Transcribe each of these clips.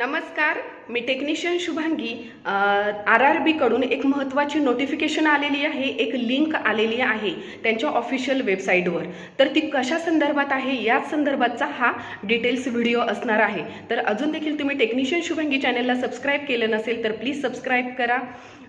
नमस्कार मी technician Shubhangi. R R बीकडून एक महत्त्वाची नोटिफिकेशन आलेली आहे एक लिंक आलेली आहे त्यांच्या ऑफिशियल वेबसाईटवर तर ती कशा संदर्भात आहे याच संदर्भातचा हा डिटेल्स व्हिडिओ असणार आहे. तर अजून देखील तुम्ही टेक्निशियन शुभांगी चॅनलला सबस्क्राईब केलं नसेल तर प्लीज सबस्क्राईब करा.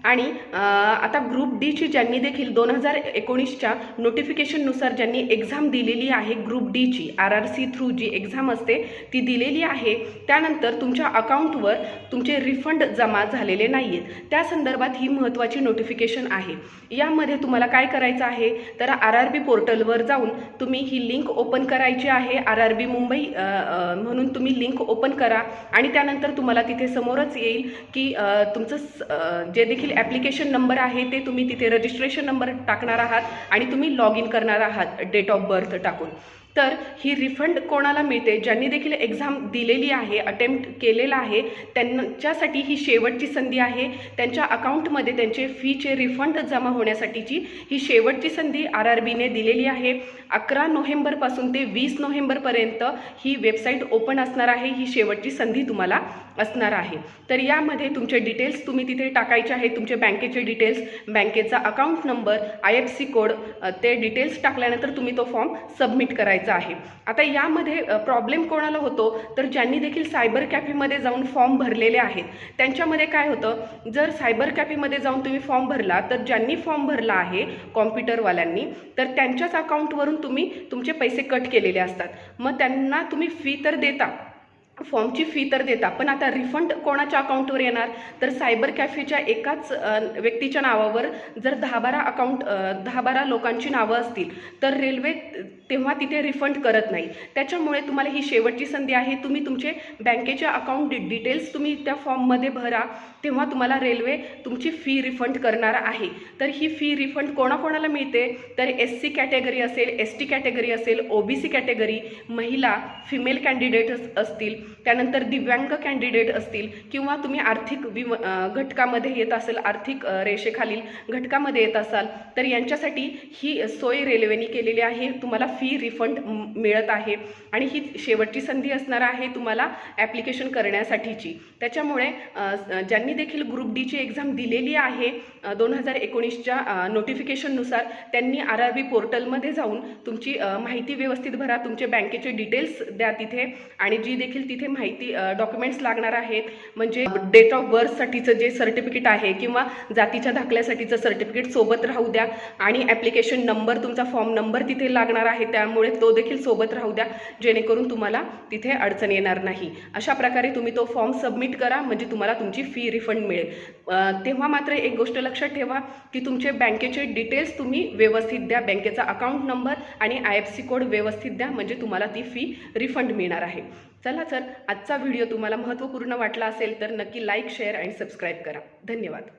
आणि आता ग्रुप डीची ज्यांनी देखील दोन हजार एकोणीसच्या नोटिफिकेशननुसार ज्यांनी एक्झाम दिलेली आहे ग्रुप डीची आर आर सी थ्रू जी एक्झाम असते ती दिलेली आहे. त्यानंतर तुमच्या अकाउंटवर तुमचे रिफंड जमा झालेले नाही आहेत त्या संदर्भात ही महत्त्वाची नोटिफिकेशन आहे. यामध्ये तुम्हाला काय करायचं आहे? तर आर आर बी पोर्टलवर जाऊन तुम्ही ही लिंक ओपन करायची आहे. आर आर बी मुंबई म्हणून तुम्ही लिंक ओपन करा आणि त्यानंतर तुम्हाला तिथे समोरच येईल की तुमचं जे देखील ॲप्लिकेशन नंबर आहे ते तुम्ही तिथे रजिस्ट्रेशन नंबर टाकणार आहात आणि तुम्ही लॉग इन करणार आहात. डेट ऑफ बर्थ टाकून. तर ही रिफंड कोणाला मिळते? ज्यांनी देखील एक्झाम दिलेली आहे अटेम्प्ट केलेला आहे त्यांच्यासाठी ही शेवटची संधी आहे. त्यांच्या अकाउंटमध्ये त्यांचे फीचे रिफंड जमा होण्यासाठीची ही शेवटची संधी आर आर बीने दिलेली आहे. अकरा नोव्हेंबरपासून ते वीस नोव्हेंबरपर्यंत ही वेबसाईट ओपन असणार आहे. ही शेवटची संधी तुम्हाला असणार आहे. तर यामध्ये तुमचे डिटेल्स तुम्ही तिथे टाकायचे आहे तुमचे बँकेचे डिटेल्स बँकेचा account number I F C code ते डिटेल्स टाकल्यानंतर तुम्ही तो फॉर्म सबमिट करायचा आहे. आता यामध्ये प्रॉब्लेम कोणाला होतो? तर ज्यांनी देखील सायबर कॅफेमध्ये जाऊन फॉर्म भरलेले आहेत. त्यांच्यामध्ये काय होतं? जर सायबर कॅफेमध्ये जाऊन तुम्ही फॉर्म भरला तर ज्यांनी फॉर्म भरला आहे कॉम्प्युटरवाल्यांनी तर त्यांच्याच अकाउंटवरून तुम्ही तुमचे पैसे कट केलेले असतात. मग त्यांना तुम्ही फी तर देता. फॉर्मची फी तर देता पण आता रिफंड कोणाच्या अकाउंटवर येणार? तर सायबर कॅफेच्या एकाच व्यक्तीच्या नावावर जर दहा बारा अकाउंट दहा बारा लोकांची नावं असतील तर रेल्वे तेव्हा तिथे रिफंड करत नाही. त्याच्यामुळे तुम्हाला ही शेवटची संधी आहे. तुम्ही तुमचे बँकेचे अकाउंट डि डिटेल्स तुम्ही त्या फॉर्ममध्ये भरा तेव्हा तुम्हाला रेल्वे तुमची फी रिफंड करणार आहे. तर ही फी रिफंड कोणाकोणाला मिळते? तर एस सी कॅटेगरी असेल एस टी कॅटेगरी असेल ओ बी सी कॅटेगरी महिला फिमेल कॅन्डिडेट असतील. त्यानंतर दिव्यांग कॅन्डिडेट असतील किंवा तुम्ही आर्थिक विम घटकामध्ये येत असेल आर्थिक रेषेखालील घटकामध्ये येत असाल तर यांच्यासाठी ही सोय रेल्वेने केलेली आहे. तुम्हाला फी रिफंड मिळत आहे आणि ही शेवटची संधी असणार आहे तुम्हाला ॲप्लिकेशन करण्यासाठीची. त्याच्यामुळे ज्यांनी देखील ग्रुप डीची एक्झाम दिलेली आहे दोन हजार एकोणीसच्या नोटिफिकेशननुसार त्यांनी आर आर बी पोर्टलमध्ये जाऊन तुमची माहिती व्यवस्थित भरा तुमचे बँकेचे डिटेल्स द्या तिथे आणि जी देखील तिथे माहिती डॉक्युमेंट्स लागणार आहेत. म्हणजे डेट ऑफ बर्थसाठीचं जे सर्टिफिकेट आहे किंवा जातीच्या दाखल्यासाठीचं सर्टिफिकेट सोबत राहू द्या. आणि ॲप्लिकेशन नंबर तुमचा फॉर्म नंबर तिथे लागणार आहे. त्यामुळे तो देखील सोबत राहू द्या. जेणेकरून तुम्हाला तिथे अडचण येणार नाही. अशा प्रकारे तुम्ही तो फॉर्म सबमिट करा. म्हणजे तुम्हाला तुमची फी रिफंड मिळेल. तेव्हा मात्र एक गोष्ट लक्षात ठेवा की तुमचे बँकेचे डिटेल्स तुम्ही व्यवस्थित द्या. बँकेचा अकाउंट नंबर आणि आय एफ सी कोड व्यवस्थित द्या. म्हणजे तुम्हाला ती फी रिफंड मिळणार आहे. चला सर आजचा व्हिडिओ तुम्हाला महत्त्वपूर्ण वाटला असेल तर नक्की लाईक शेअर आणि सबस्क्राईब करा. धन्यवाद.